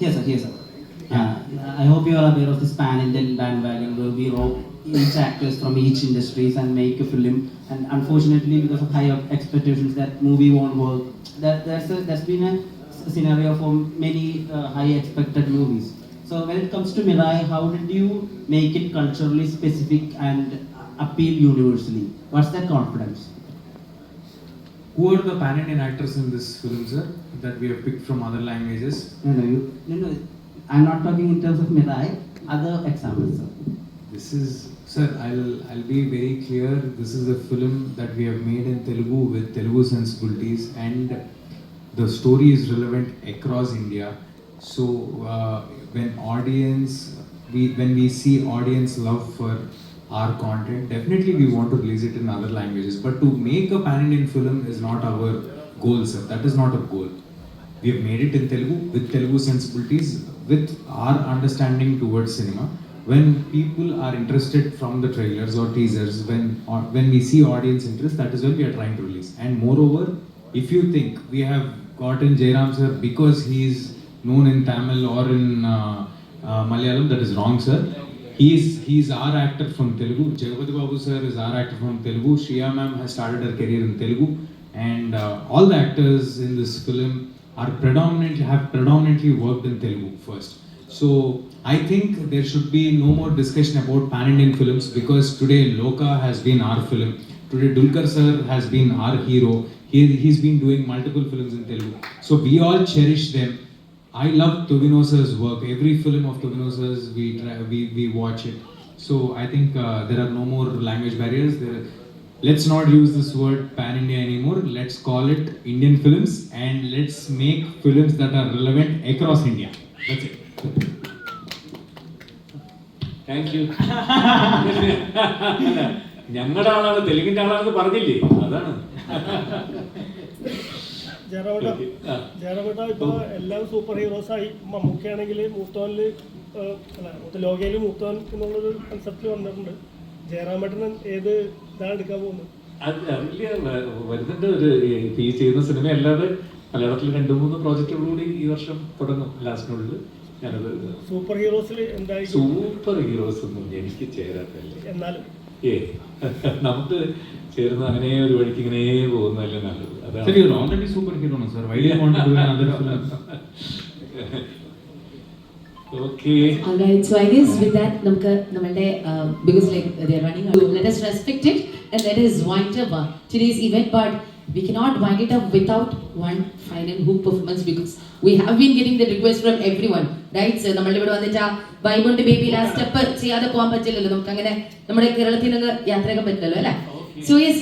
Yes, sir. Yes, sir. Uh, I hope you are aware of this pan-Indian bandwagon where we rope each actors from each industries and make a film. And unfortunately, because of high expectations, that movie won't work. That, that's a, that's been a scenario for many uh, high expected movies. So when it comes to Mirai, how did you make it culturally specific and appeal universally? What's that confidence? Who are the pan-Indian actors in this film, sir, that we have picked from other languages? No, no, you, no, no. I'm not talking in terms of Mirai. Other examples, sir. This is, sir, I'll, I'll be very clear. This is a film that we have made in Telugu with Telugu sensibilities and the story is relevant across India. So uh, when audience, we, when we see audience love for our content, definitely we want to release it in other languages. But to make a pan-Indian film is not our goal, sir. That is not a goal. We have made it in Telugu with Telugu sensibilities, with our understanding towards cinema. When people are interested from the trailers or teasers, when or when we see audience interest, that is when we are trying to release. And moreover, if you think we have gotten Jairam sir because he is known in Tamil or in uh, uh, Malayalam, that is wrong, sir. He is he is our actor from Telugu. Jagapati Babu sir is our actor from Telugu. Shriya ma'am has started her career in Telugu, and uh, all the actors in this film are predominantly have predominantly worked in Telugu first. So I think there should be no more discussion about pan Indian films because today Loka has been our film. Today Dulkar sir has been our hero. He, he's been doing multiple films in Telugu. So we all cherish them. I love Tobino sir's work. Every film of Tobino sir's, we, try, we, we watch it. So I think uh, there are no more language barriers. There, let's not use this word pan India anymore. Let's call it Indian films and let's make films that are relevant across India. That's it. Thank you ഞങ്ങളുടെ ആളാണ് തെലുങ്കിന്റെ ആളാണെന്ന് പറഞ്ഞില്ലേ അതാണ് ആ. ഇപ്പൊ എല്ലാം super heroes ആയി. മമ്മൂക്കയാണെങ്കിൽ മൂത്തോനിൽ ഏഹ്, അല്ല ലോകയിൽ മൂത്തോൻ എന്നുള്ളൊരു കൺസെപ്റ്റ് വന്നിട്ടുണ്ട്. ജയറാമേട്ടൻ ഏത് ഇതാണ് എടുക്കാൻ പോകുന്നത്? വരുന്നുണ്ട് ഒരു ഈ ചെയ്യുന്ന സിനിമ അല്ലാതെ മലയാളത്തിൽ രണ്ട് മൂന്ന് പ്രോജക്റ്റുകൾ കൂടി ഈ വർഷം തുടങ്ങും. ലാസ്റ്റിനുള്ളിൽ ഞാനത് സൂപ്പർ ഹീറോസിൽ എന്തായി സൂപ്പർ ഹീറോസ് ഒന്നും എനിക്ക് ചേരാത്തല്ലേ എന്നാലും. ഏ നമുക്ക് ചേരുന്ന അങ്ങനെ ഒരു വഴിക്ക് ഇങ്ങനെ Sir, you're already superhero, no, sir. Why do you want to do another film? Okay Alright, so I guess with that, നമുക്ക് നമ്മളുടെ uh, because like they're running out, let us respect it and let us wind up uh, today's event, but we cannot wind it up without one final hook performance because we have been getting the request from everyone, right? So നമ്മളുടെ ഇവിടെ വന്നിട്ട് ആ ബൈബോണ്ട് baby ആ step ചെയ്യാതെ പോകാൻ പറ്റില്ലല്ലോ നമുക്ക് അങ്ങനെ നമ്മുടെ കേരളത്തിൽ നിന്ന് യാത്രയാക്കാൻ പറ്റില്ലല്ലോ അല്ലേ സോ യെസ്